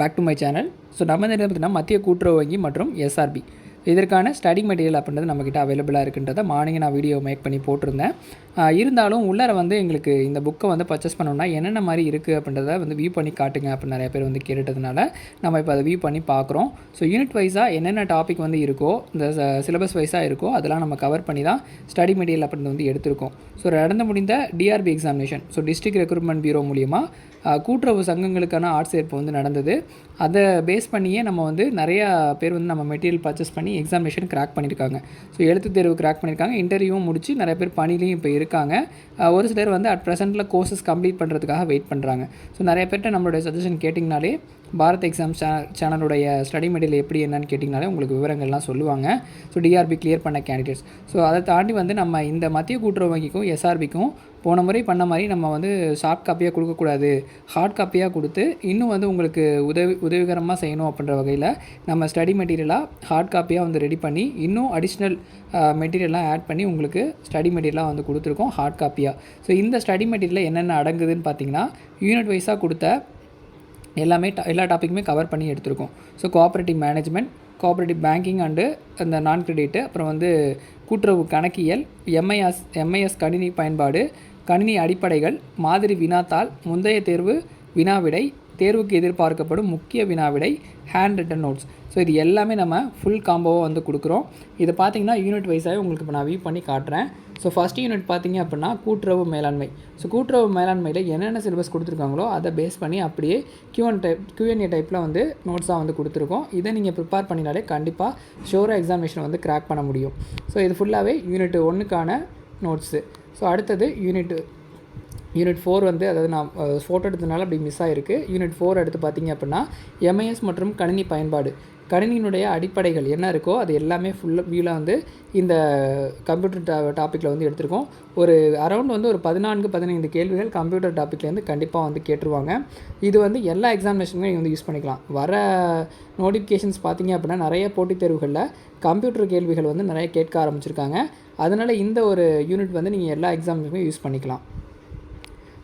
Back to my channel so நம்ம இந்த பார்த்தீங்கன்னா மத்திய கூட்டுறவு வங்கி மற்றும் எஸ்ஆர்பி இதற்கான ஸ்டடி மெட்டீரியல் அப்படின்றது நம்மக்கிட்ட அவைலபிளாக இருக்குன்றதை மார்னிங் நான் வீடியோ மேக் பண்ணி போட்டிருந்தேன். இருந்தாலும் உள்ளார வந்து எங்களுக்கு இந்த புக்கை வந்து பர்ச்சேஸ் பண்ணோம்னா என்னென்ன மாதிரி இருக்குது அப்படின்றத வந்து வியூ பண்ணி காட்டுங்க அப்படின்னு நிறைய பேர் வந்து கேட்டதுனால நம்ம இப்போ அதை வியூ பண்ணி பார்க்குறோம். ஸோ யூனிட் வைஸாக என்னென்ன டாபிக் வந்து இருக்கோ இந்த சிலபஸ் வைஸாக இருக்கோ அதெல்லாம் நம்ம கவர் பண்ணி தான் ஸ்டடி மெட்டீரியல் அப்படின்னு வந்து எடுத்திருக்கோம். ஸோ நடந்து முடிந்த TRP examination so district recruitment bureau மூலியமாக கூட்டுறவு சங்கங்களுக்கான ஆட்சேர்ப்பு வந்து நடந்தது. அதை பேஸ் பண்ணியே நம்ம வந்து நிறையா பேர் வந்து நம்ம மெட்டீரியல் பர்ச்சேஸ் பண்ணி எக்ஸாமினேஷன் கிராக் பண்ணியிருக்காங்க. ஸோ எழுத்து தேர்வு கிராக் பண்ணியிருக்காங்க. இன்டர்வியூவும் முடிச்சு நிறைய பேர் பணிலையும் இப்போ இருக்காங்க. ஒரு சிலர் வந்து அட் ப்ரெசென்ட்டில் கோர்சஸ் கம்ப்ளீட் பண்ணுறதுக்காக வெயிட் பண்ணுறாங்க ஸோ நிறைய பேர்கிட்ட நம்மளுடைய சஜஷன் கேட்டிங்கனாலே பாரத் எக்ஸாம் சே சேனலுடைய ஸ்டடி மெட்டீரியல் எப்படி என்னன்னு கேட்டிங்கனாலே உங்களுக்கு விவரங்கள்லாம் சொல்லுவாங்க. ஸோ டிஆர்பி கிளியர் பண்ண கேண்டிடேட்ஸ் ஸோ அதை தாண்டி வந்து நம்ம இந்த மத்திய கூட்டுறவு வங்கிக்கும் எஸ்ஆர்பிக்கும் போன முறை பண்ண மாதிரி நம்ம வந்து சாஃப்ட் காப்பியாக கொடுக்கக்கூடாது. ஹார்ட் காப்பியாக கொடுத்து இன்னும் வந்து உங்களுக்கு உதவி உதவிகரமாக செய்யணும் அப்படின்ற வகையில் நம்ம ஸ்டடி மெட்டீரியலாக ஹார்ட் காப்பியாக வந்து ரெடி பண்ணி இன்னும் அடிஷ்னல் மெட்டீரியல்லாம் ஆட் பண்ணி உங்களுக்கு ஸ்டடி மெட்டீரியலாக வந்து கொடுத்துருக்கோம் ஹார்ட் காப்பியாக ஸோ இந்த ஸ்டடி மெட்டீரியலில் என்னென்ன அடங்குதுன்னு பார்த்தீங்கன்னா யூனிட் வைஸாக கொடுத்த எல்லாமே எல்லா டாப்பிக்குமே கவர் பண்ணி எடுத்திருக்கோம். So cooperative management cooperative banking and அந்த நான் கிரெடிட்டு அப்புறம் வந்து கூட்டுறவு கணக்கியல் எம்ஐஎஸ் எம்ஐஎஸ் கணினி பயன்பாடு கணினி அடிப்படைகள் மாதிரி வினாத்தாள் முந்தைய தேர்வு வினாவிடை தேர்வுக்கு எதிர்பார்க்கப்படும் முக்கிய வினாவிடை ஹேண்ட் ரிட்டன் நோட்ஸ் ஸோ இது எல்லாமே நம்ம ஃபுல் காம்போவாக வந்து கொடுக்குறோம். இதை பார்த்தீங்கன்னா யூனிட் வைஸாகவே உங்களுக்கு இப்போ நான் வியூ பண்ணி காட்டுறேன். ஸோ ஃபஸ்ட் யூனிட் பார்த்தீங்க அப்படின்னா கூட்டுறவு மேலாண்மை. ஸோ கூட்டுறவு மேலாண்மையில் என்னென்ன சிலபஸ் கொடுத்துருக்காங்களோ அதை பேஸ் பண்ணி அப்படியே கியூஎன் டைப் கியூஎன்ஏ டைப்பில் வந்து நோட்ஸாக வந்து கொடுத்துருக்கோம். இதை நீங்கள் ப்ரிப்பேர் பண்ணினாலே கண்டிப்பாக ஷோராக எக்ஸாமினேஷன் வந்து கிராக் பண்ண முடியும். ஸோ இது ஃபுல்லாகவே யூனிட் ஒன்றுக்கான நோட்ஸு ஸோ அடுத்தது யூனிட் யூனிட் ஃபோர் வந்து அதாவது நான் ஃபோட்டோ எடுத்ததுனால அப்படி மிஸ் ஆகிருக்கு யூனிட் ஃபோர் எடுத்து பார்த்தீங்க அப்படின்னா எம்ஐஎஸ் மற்றும் கணினி பயன்பாடு. கணினியினுடைய அடிப்படைகள் என்ன இருக்கோ அது எல்லாமே ஃபுல்லாக வியூவில் வந்து இந்த கம்ப்யூட்டர் டா டாப்பிக்கில் வந்து எடுத்திருக்கோம். ஒரு அரௌண்ட் வந்து ஒரு பதினான்கு பதினைந்து கேள்விகள் கம்ப்யூட்டர் டாப்பிக்லேருந்து கண்டிப்பாக வந்து கேட்டுருவாங்க. இது வந்து எல்லா எக்ஸாமினேஷனுமே நீங்கள் வந்து யூஸ் பண்ணிக்கலாம். வர நோட்டிஃபிகேஷன்ஸ் பார்த்தீங்க அப்படின்னா நிறைய போட்டித் தேர்வுகளில் கம்ப்யூட்டர் கேள்விகள் வந்து நிறைய கேட்க ஆரம்பிச்சிருக்காங்க. அதனால் இந்த ஒரு யூனிட் வந்து நீங்கள் எல்லா எக்ஸாமுக்குமே யூஸ் பண்ணிக்கலாம்.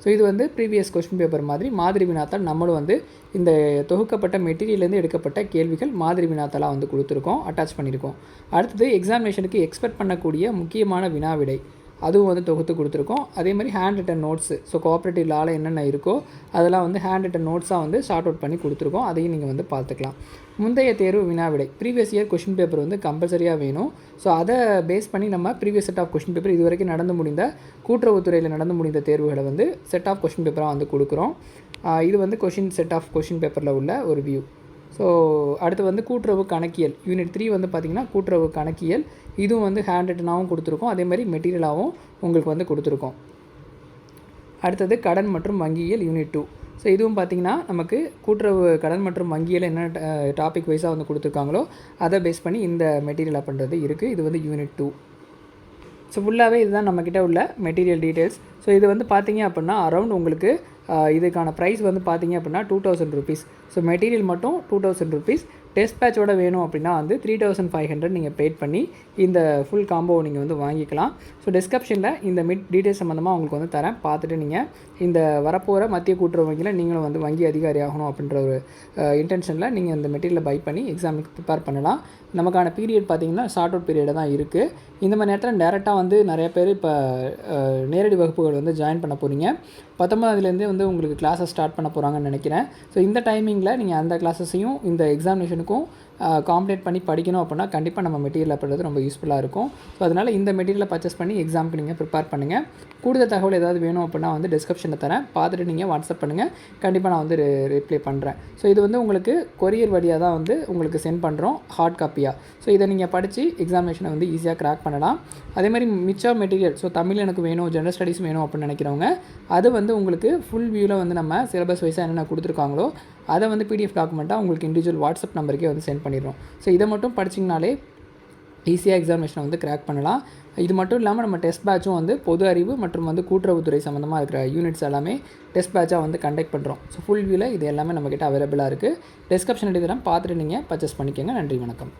ஸோ இது வந்து ப்ரீவியஸ் கொஸ்டின் பேப்பர் மாதிரி மாதிரி வினாத்தால் நம்மளும் வந்து இந்த தொகுக்கப்பட்ட மெட்டீரியல்லேருந்து எடுக்கப்பட்ட கேள்விகள் மாதிரி வினாத்தாளாக வந்து கொடுத்துருக்கோம் அட்டாச் பண்ணியிருக்கோம் அடுத்தது எக்ஸாமினேஷனுக்கு எக்ஸ்பெக்ட் பண்ணக்கூடிய முக்கியமான வினாவிடை. அதுவும் வந்து தொகுத்து கொடுத்துருக்கோம். அதே மாதிரி hand written notes so cooperative லாவில் என்னென்ன இருக்கோ அதெல்லாம் வந்து ஹேண்ட் ரிட்டன் நோட்ஸாக வந்து ஷார்ட் அவுட் பண்ணி கொடுத்துருக்கோம். அதையும் நீங்கள் வந்து பார்த்துக்கலாம். முந்தைய தேர்வு வினாவிடை ப்ரீவியஸ் இயர் கொஷின் பேப்பர் வந்து கம்பல்சரியாக வேணும். ஸோ அதை பேஸ் பண்ணி நம்ம previous set of question paper இது வரைக்கும் நடந்து முடிந்த கூட்டுறவுத்துறையில் நடந்து முடிந்த தேர்வுகளை வந்து செட் ஆஃப் கொஷின் பேப்பராக வந்து கொடுக்குறோம். இது வந்து கொஷின் செட் ஆஃப் கொஷின் பேப்பரில் உள்ள ஒரு வியூ ஸோ அடுத்து வந்து கூட்டுறவு கணக்கியல். யூனிட் த்ரீ வந்து பார்த்திங்கன்னா கூட்டுறவு கணக்கியல். இதுவும் வந்து ஹேண்ட் ரிட்டனாகவும் கொடுத்துருக்கோம். அதே மாதிரி மெட்டீரியலாகவும் உங்களுக்கு வந்து கொடுத்துருக்கோம். அடுத்தது கடன் மற்றும் வங்கியியல் யூனிட் டூ ஸோ இதுவும் பார்த்திங்கன்னா நமக்கு கூட்டுறவு கடன் மற்றும் வங்கியில் என்ன டாபிக் வைஸாக வந்து கொடுத்துருக்காங்களோ அதை பேஸ் பண்ணி இந்த மெட்டீரியல் அப்படின்றது இருக்குது இது வந்து யூனிட் டூ ஸோ ஃபுல்லாகவே இதுதான் நம்மக்கிட்ட உள்ள மெட்டீரியல் டீட்டெயில்ஸ் ஸோ இது வந்து பார்த்திங்க அப்படின்னா அரௌண்ட் உங்களுக்கு இதுக்கான ப்ரைஸ் வந்து பார்த்தீங்க அப்படின்னா two thousand rupees so material மட்டும் டூ தௌசண்ட் ருபீஸ் டெஸ்ட் பேட்சோட வேணும் அப்படின்னா வந்து த்ரீ தௌசண்ட் ஃபைவ் ஹண்ட்ரட் நீங்கள் பெய்ட் பண்ணி இந்த ஃபுல் காம்போவை நீங்கள் வந்து வாங்கிக்கலாம். ஸோ டிஸ்கிரிப்ஷனில் இந்த மிட் டீட்டெயில்ஸ் சம்மந்தமாக உங்களுக்கு வந்து தரேன். பார்த்துட்டு நீங்கள் இந்த வரப்போகிற மத்திய கூட்டுறவு வங்கியில் நீங்களும் வந்து வங்கி அதிகாரி ஆகணும் அப்படின்ற ஒரு இன்டென்ஷனில் நீங்கள் இந்த மெட்டீரியலை பை பண்ணி எக்ஸாமுக்கு ப்ரிப்பேர் பண்ணலாம். நமக்கான பீரியட் பார்த்தீங்கன்னா ஷார்ட் அவுட் பீரியட் தான் இருக்குது இந்த மாதிரி நேரத்தில் டேரெக்டாக வந்து நிறைய பேர் இப்போ நேரடி வகுப்புகள் வந்து ஜாயின் பண்ண போகிறீங்க பத்தொம்பதாவதுலேருந்தே வந்து உங்களுக்கு கிளாஸை ஸ்டார்ட் பண்ண போகிறாங்கன்னு நினைக்கிறேன். ஸோ இந்த டைமிங்கில் நீங்கள் அந்த கிளாஸஸையும் இந்த எக்ஸாமினேஷனுக்கும் காம்ப்ளீட் பண்ணி படிக்கணும் அப்படின்னா கண்டிப்பாக நம்ம மெட்டீரியல் அப்படின்றது ரொம்ப யூஸ்ஃபுல்லாக இருக்கும். ஸோ அதனால் இந்த மெட்டீரியலை பர்ச்சேஸ் பண்ணி எக்ஸாமுக்கு நீங்கள் ப்ரிப்பேர் பண்ணுங்கள் கூடுதல் தகவல் ஏதாவது வேணும் அப்படின்னா வந்து டிஸ்கிரிப்ஷனில் தரேன். பார்த்துட்டு நீங்கள் வாட்ஸ்அப் பண்ணுங்கள் கண்டிப்பாக நான் வந்து ரிப்ளை பண்ணுறேன் ஸோ இது வந்து உங்களுக்கு கொரியர் வழியாக தான் வந்து உங்களுக்கு சென்ட் பண்ணுறோம் ஹார்ட் காப்பியாக ஸோ இதை நீங்கள் படித்து எக்ஸாமினேஷனை வந்து ஈஸியாக க்ராக் பண்ணலாம். அதேமாதிரி மிச்சம் மெட்டீரியல் ஸோ தமிழ் எனக்கு வேணும் ஜென்ரல் ஸ்டடீஸ் வேணும் அப்படின்னு நினைக்கிறவங்க அது வந்து உங்களுக்கு ஃபுல் வியூவில் வந்து நம்ம சிலபஸ் வைஸாக என்னென்ன கொடுத்துருக்காங்களோ அதை வந்து பிடிஎஃப் டாக்குமெண்ட்டாக உங்களுக்கு இண்டிவிஜுவல் வாட்ஸ்அப் நம்பருக்கே வந்து சென்ட் பண்ணிடுறோம். ஸோ இதை மட்டும் படிச்சிங்கனாலே ஈஸியாக எக்ஸாமினேஷனை வந்து கிராக் பண்ணலாம். இது மட்டும் இல்லாமல் நம்ம டெஸ்ட் பேட்சும் வந்து பொது அறிவு மற்றும் வந்து கூட்டுறவுத்துறை சம்மந்தமாக இருக்கிற யூனிட்ஸ் எல்லாமே டெஸ்ட் பேட்சாக வந்து கண்டக்ட் பண்ணுறோம் ஸோ ஃபுல் வியூவில் இது எல்லாமே நம்மக்கிட்ட அவைலபிளாக இருக்குது டிஸ்கிரிப்ஷன் எடுத்துகிறேன் பார்த்துட்டு நீங்கள் பர்ச்சேஸ் பண்ணிக்கோங்க. நன்றி வணக்கம்.